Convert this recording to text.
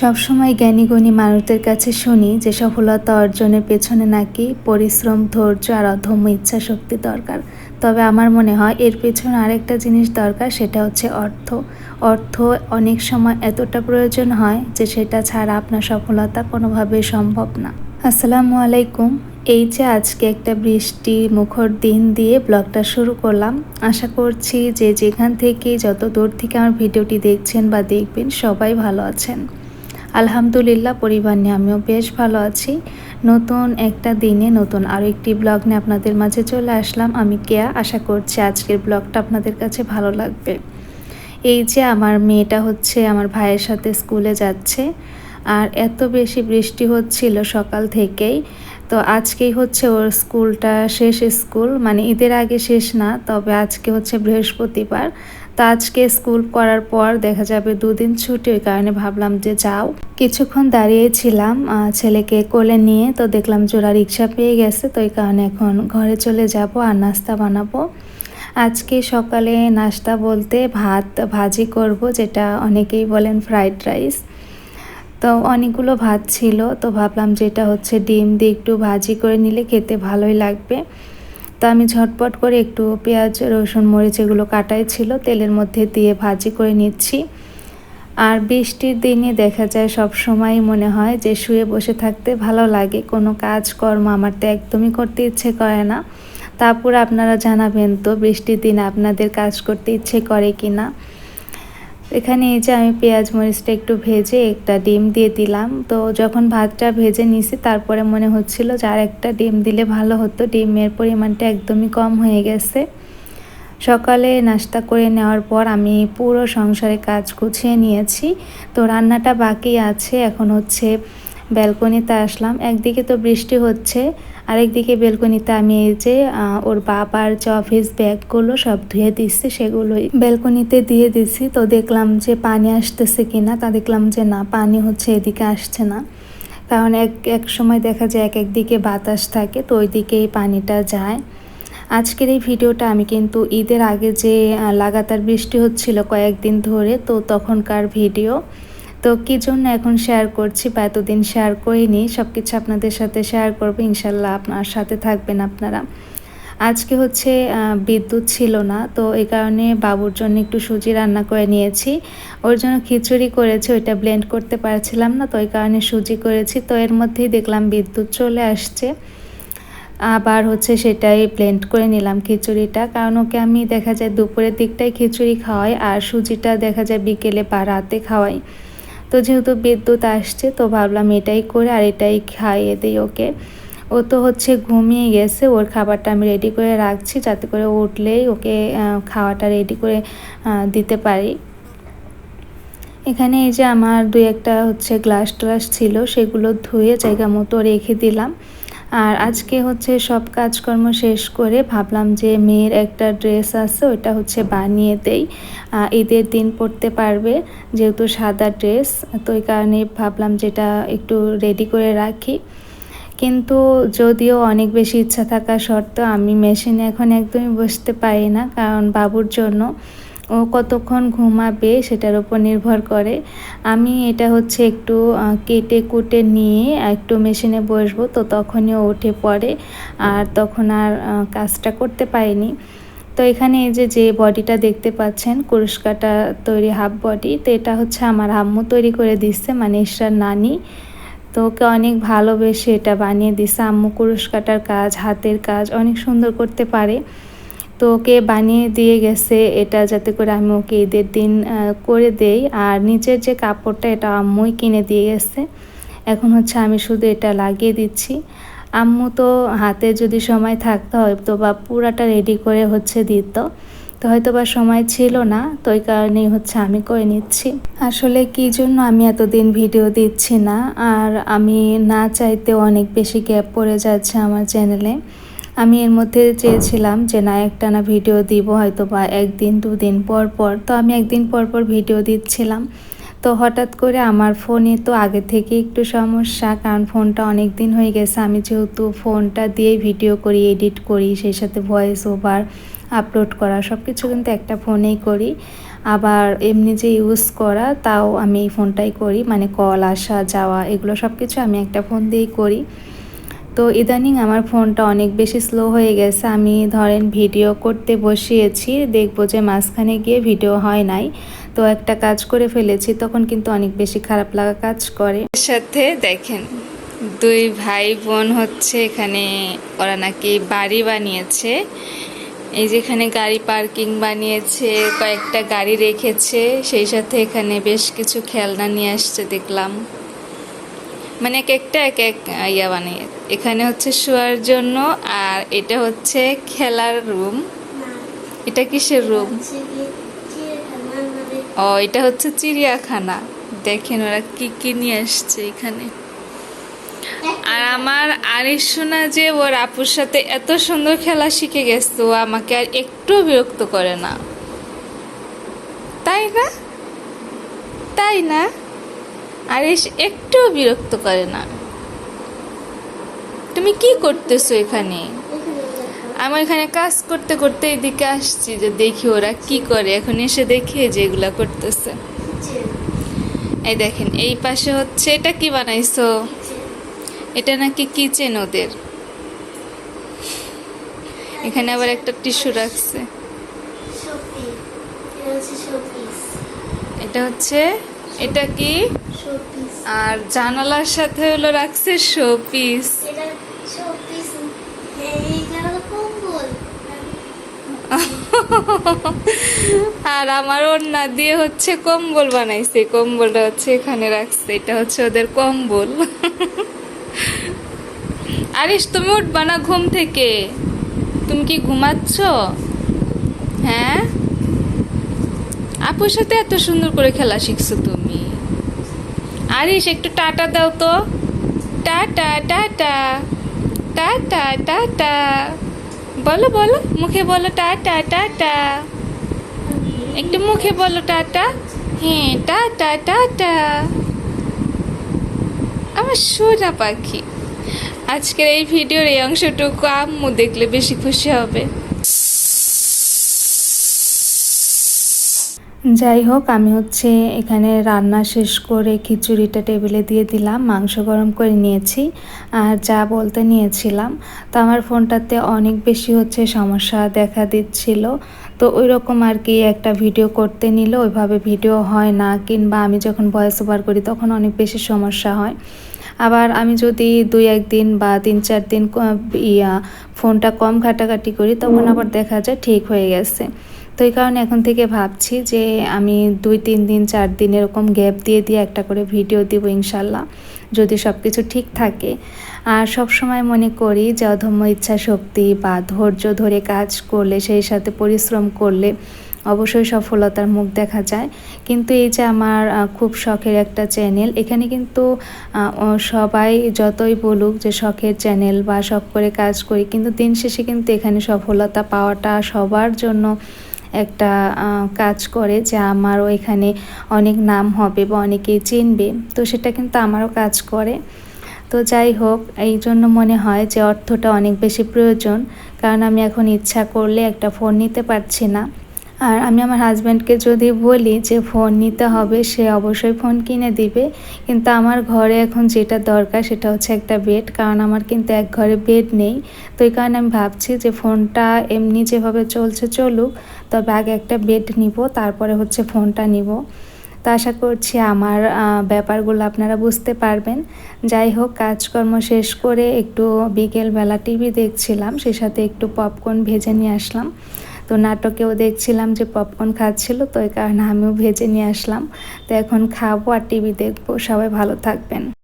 সবসময় জ্ঞানী গুণী মানুষদের কাছে শুনি যে সফলতা অর্জনের পেছনে নাকি পরিশ্রম, ধৈর্য আর অধম্য ইচ্ছা শক্তি দরকার। তবে আমার মনে হয় এর পেছনে আরেকটা জিনিস দরকার, সেটা হচ্ছে অর্থ। অর্থ অনেক সময় এতটা প্রয়োজন হয় যে সেটা ছাড়া আপনার সফলতা কোনোভাবেই সম্ভব না। আসসালামু আলাইকুম। এই যে আজকে একটা বৃষ্টি মুখর দিন দিয়ে ব্লগটা শুরু করলাম। আশা করছি যে যেখান থেকে যত দূর থেকে আমার ভিডিওটি দেখছেন বা দেখবেন সবাই ভালো আছেন। আলহামদুলিল্লাহ, পরিবার নিয়ে আমিও বেশ ভালো আছি। নতুন একটা দিনে নতুন আরও একটি ব্লগ নিয়ে আপনাদের মাঝে চলে আসলাম। আমি কেয়া, আশা করছি আজকের ব্লগটা আপনাদের কাছে ভালো লাগবে। এই যে আমার মেয়েটা হচ্ছে আমার ভাইয়ের সাথে স্কুলে যাচ্ছে, আর এত বেশি বৃষ্টি হচ্ছিল সকাল থেকেই। তো আজকেই হচ্ছে ওর স্কুলটা শেষ স্কুল মানে ঈদের আগে শেষ না, তবে আজকে হচ্ছে বৃহস্পতিবার। তো আজকে স্কুল করার পর দেখা যাবে দুদিন ছুটি ওই কারণে ভাবলাম যে যাও। কিছুক্ষণ দাঁড়িয়েছিলাম ছেলেকে কোলে নিয়ে তো দেখলাম জোড়া রিক্সা পেয়ে গেছে, তো এই কারণে এখন ঘরে চলে যাব আর নাস্তা বানাবো। আজকে সকালে নাস্তা বলতে ভাত ভাজি করব, যেটা অনেকেই বলেন ফ্রাইড রাইস। তো অনেকগুলো ভাত ছিল, তো ভাবলাম যেটা হচ্ছে ডিম দিয়ে একটু ভাজি করে নিলে খেতে ভালোই লাগবে। তো আমি ঝটপট করে একটু পেঁয়াজ, রসুন, মরিচ এগুলো কাটাই ছিল, তেলের মধ্যে দিয়ে ভাজি করে নিচ্ছি। আর বৃষ্টির দিনে দেখা যায় সব সময় মনে হয় যে শুয়ে বসে থাকতে ভালো লাগে, কোনো কাজকর্ম আমার তো একদমই করতে ইচ্ছে করে না। তারপর আপনারা জানাবেন তো বৃষ্টির দিন আপনাদের কাজ করতে ইচ্ছে করে কি না এখানে এই যে আমি পেঁয়াজ মরিচটা একটু ভেজে একটা ডিম দিয়ে দিলাম। তো যখন ভাতটা ভেজে নিছি, তারপরে মনে হচ্ছিল যে আর একটা ডিম দিলে ভালো হতো। ডিমের পরিমাণটা একদমই কম হয়ে গেছে। সকালে নাস্তা করে নেওয়ার পর আমি পুরো সংসারে কাজ গুছিয়ে নিয়েছি। তো রান্নাটা বাকি আছে। এখন হচ্ছে ব্যালকনিতে আসলাম। একদিকে তো বৃষ্টি হচ্ছে, আরেকদিকে ব্যালকনিতে আমি এই যে ওর বাবার যে অফিস ব্যাগগুলো সব ধুয়ে দিচ্ছি, সেগুলোই ব্যালকনিতে দিয়ে দিছি তো দেখলাম যে পানি আসতেছে কিনা, তা দেখলাম যে না, পানি হচ্ছে এদিকে আসছে না। কারণ এক এক সময় দেখা যায় এক একদিকে বাতাস থাকে, তো ওই দিকেই পানিটা যায়। আজকের এই ভিডিওটা আমি কিন্তু ঈদের আগে যে লাগাতার বৃষ্টি হচ্ছিল কয়েকদিন ধরে, তো তখনকার ভিডিও। তো কী জন্য এখন শেয়ার করছি বা এতদিন শেয়ার করিনি সব কিছু আপনাদের সাথে শেয়ার করব, ইনশাল্লাহ আপনার সাথে থাকবেন আপনারা। আজকে হচ্ছে বিদ্যুৎ ছিল না, তো এই কারণে বাবুর জন্য একটু সুজি রান্না করে নিয়েছি। ওর জন্য খিচুড়ি করেছি, ওইটা ব্লেন্ড করতে পারছিলাম না, তো ওই কারণে সুজি করেছি। তো এর মধ্যেই দেখলাম বিদ্যুৎ চলে আসছে। আবার হচ্ছে সেটাই ব্লেন্ড করে নিলাম খিচুড়িটা, কারণ ওকে আমি দেখা যায় দুপুরের দিকটাই খিচুড়ি খাওয়াই, আর সুজিটা দেখা যায় বিকেলে বা রাতে খাওয়াই। তো যেহেতু বিদ্যুৎ আসছে, তো ভাবলাম এটাই করে আর এটাই খাইয়ে দিই ওকে। ও তো হচ্ছে ঘুমিয়ে গেছে, ওর খাবারটা আমি রেডি করে রাখছি যাতে করে উঠলেই ওকে খাওয়াটা রেডি করে দিতে পারি। এখানে এই যে আমার দুই একটা হচ্ছে গ্লাস ট্লাস ছিল, সেগুলো ধুয়ে জায়গা মতো রেখে দিলাম। আর আজকে হচ্ছে সব কাজকর্ম শেষ করে ভাবলাম যে মেয়ের একটা ড্রেস আছে ওইটা হচ্ছে বানিয়ে দেই। ঈদের দিন পরতে পারবে যেহেতু সাদা ড্রেস, তো ওই কারণে ভাবলাম যেটা একটু রেডি করে রাখি। কিন্তু যদিও অনেক বেশি ইচ্ছা থাকা সত্ত্বেও আমি মেশিনে এখন একদমই বসতে পারি না, কারণ বাবুর জন্য। ও কতক্ষণ ঘুমাবে সেটার উপর নির্ভর করে। আমি এটা হচ্ছে একটু কেটে কুটে নিয়ে একটু মেশিনে বসবো, তো তখনই উঠে পড়ে আর তখন আর কাজটা করতে পারিনি। তো এখানে এই যে যে বডিটা দেখতে পাচ্ছেন কুরুষ্কাটা তৈরি হাফ বডি, তো এটা হচ্ছে আমার আম্মু তৈরি করে দিচ্ছে মানে ঈশ্বর নানি। তো ওকে অনেক ভালোবেসে এটা বানিয়ে দিছে, আম্মু কুরুশ কাটার কাজ, হাতের কাজ অনেক সুন্দর করতে পারে। তো ওকে বানিয়ে দিয়ে গেছে, এটা যাতে করে আমি ওকে ঈদের দিন করে দেই। আর নিচের যে কাপড়টা, এটা আম্মুই কিনে দিয়ে গেছে। এখন হচ্ছে আমি শুধু এটা লাগিয়ে দিচ্ছি। আম্মু তো হাতে যদি সময় থাকতো হয়তো বা পুরাটা রেডি করে হচ্ছে দিত। তো হয়তো বা সময় ছিল না, তো ওই কারণেই হচ্ছে আমি করে নিচ্ছি। আসলে কি জন্য আমি এতদিন ভিডিও দিচ্ছি না? আর আমি না চাইতে অনেক বেশি গ্যাপ পড়ে যাচ্ছে আমার চ্যানেলে আমি এর মধ্যে চেয়েছিলাম যে না একটা না ভিডিও দিব হয়তো বা একদিন, দুদিন পর পর। তো আমি একদিন পর পর ভিডিও দিচ্ছিলাম। তো হঠাৎ করে আমার ফোনে তো আগে থেকে একটু সমস্যা, কারণ ফোনটা অনেক দিন হয়ে গেছে। আমি যেহেতু ফোনটা দিয়ে ভিডিও করি, এডিট করি, সেই সাথে ভয়েস ওভার আপলোড করা সব কিছু কিন্তু একটা ফোনেই করি। আবার এমনি যে ইউজ করা, তাও আমি এই ফোনটাই করি। মানে কল আসা, যাওয়া, এগুলো সব কিছু আমি একটা ফোন দিয়েই করি। তো ইদানিং আমার ফোনটা অনেক বেশি স্লো হয়ে গেছে। আমি ধরেন ভিডিও করতে বসিয়েছি, দেখব যে মাঝখানে গিয়ে ভিডিও হয় নাই। তো একটা কাজ করে ফেলেছি, তখন কিন্তু অনেক বেশি খারাপ লাগা কাজ করে। সাথে দেখেন, দুই ভাই বোন হচ্ছে এখানে, ওরা নাকি বাড়ি বানিয়েছে। এই যেখানে গাড়ি পার্কিং বানিয়েছে, কয়েকটা গাড়ি রেখেছে, সেই সাথে এখানে বেশ কিছু খেলনা নিয়ে আসছে দেখলাম। মানে এক একটা এক এক ইয়া বানিয়ে এখানে হচ্ছে শোয়ার জন্য, আর এটা হচ্ছে খেলার রুম। এটা কিসের রুম? ও, এটা হচ্ছে চিড়িয়াখানা। দেখেন ওরা কি কি নিয়ে আসছে এখানে। আর আমার আরিস শোনা যে ওর আপুর সাথে এত সুন্দর খেলা শিখে গেছে, ও আমাকে আর একটু বিরক্ত করে না। তাই না? তাই না? আরিস একটু বিরক্ত করে না। তুমি কি করতেছো এখানে? আমি এখানে কাজ করতে করতে এদিকে আসছি যে দেখি ওরা কি করে। এখন এসে দেখে যে এগুলা করতেছে। এই দেখেন, এই পাশে হচ্ছে, এটা কি বানাইছো? এটা নাকি কিচেন ওদের। এখানে আবার একটা টিস্যু রাখছে। এটা হচ্ছে, এটা কি? আর জানালার সাথে হলো রাখছে শো আর আমার ওড়না দিয়ে হচ্ছে কম্বল বানাইছে। কম্বলটা হচ্ছে এখানে রাখছে। এটা হচ্ছে ওদের কম্বল। আরিস তুমি উঠবা না ঘুম থেকে? তুমি কি ঘুমাচ্ছ? হ্যাঁ? আপুর সাথে এত সুন্দর করে খেলা শিখছো তুমি। আরিস একটু টাটা দাও তো। টাটা টাটা। টাটা টাটা। বলো বলো, মুখে বলো টাটা টাটা একটু মুখে বলো টাটা হ্যাঁ টাটা টাটা আমার সোজা পাখি। আজকের এই ভিডিওর এই অংশটুকু আম্মু দেখলে বেশি খুশি হবে। যাই হোক, আমি হচ্ছে এখানে রান্না শেষ করে খিচুড়িটা টেবিলে দিয়ে দিলাম, মাংস গরম করে নিয়েছি আর যা বলতে নিয়েছিলাম। তো আমার ফোনটাতে অনেক বেশি হচ্ছে সমস্যা দেখা দিচ্ছিল। তো ওই রকম আর কি একটা ভিডিও করতে নিলে, ওইভাবে ভিডিও হয় না কিংবা আমি যখন ভয়েস ওভার করি তখন অনেক বেশি সমস্যা হয়। আবার আমি যদি দুই একদিন বা তিন চার দিন ইয়া, ফোনটা কম ঘাটাঘাটি করি তখন আবার দেখা যায় ঠিক হয়ে গেছে। তো এই কারণে এখন থেকে ভাবছি যে আমি দুই, তিন দিন, চার দিন এরকম গ্যাপ দিয়ে দিয়ে একটা করে ভিডিও দিব ইনশাল্লাহ, যদি সব কিছু ঠিক থাকে। আর সব সময় মনে করি যে অধম্য ইচ্ছা শক্তি বা ধৈর্য ধরে কাজ করলে, সেই সাথে পরিশ্রম করলে অবশ্যই সফলতার মুখ দেখা যায়। কিন্তু এই যে আমার খুব শখের একটা চ্যানেল, এখানে কিন্তু সবাই যতই বলুক যে শখের চ্যানেল বা শখ করে কাজ করি, কিন্তু দিন শেষে কিন্তু এখানে সফলতা পাওয়াটা সবার জন্য একটা কাজ করে যে আমারও এখানে অনেক নাম হবে বা অনেকে চিনবে। তো সেটা কিন্তু আমারও কাজ করে। তো যাই হোক, এই জন্য মনে হয় যে অর্থটা অনেক বেশি প্রয়োজন। কারণ আমি এখন ইচ্ছা করলে একটা ফোন নিতে পারছি না। আর আমি আমার হাজব্যান্ডকে যদি বলি যে ফোন নিতে হবে, সে অবশ্যই ফোন কিনে দিবে। কিন্তু আমার ঘরে এখন যেটা দরকার সেটা হচ্ছে একটা বেড কারণ আমার কিন্তু এক ঘরে বেড নেই। তো এই কারণে আমি ভাবছি যে ফোনটা এমনি যেভাবে চলছে চলুক, তবে আগে একটা বেড নিব, তারপরে হচ্ছে ফোনটা নিব। তো আশা করছি আমার ব্যাপারগুলো আপনারা বুঝতে পারবেন। যাই হোক, কাজকর্ম শেষ করে একটু বিকেলবেলা টিভি দেখছিলাম, সে সাথে একটু পপকর্ন ভেজে নিয়ে আসলাম। তো নাটকেও দেখছিলাম যে পপকর্ন খাচ্ছিল, তো এই কারণে আমিও ভেজে নিয়ে আসলাম। তো এখন খাব আর টিভি দেখব। সবাই ভালো থাকবেন।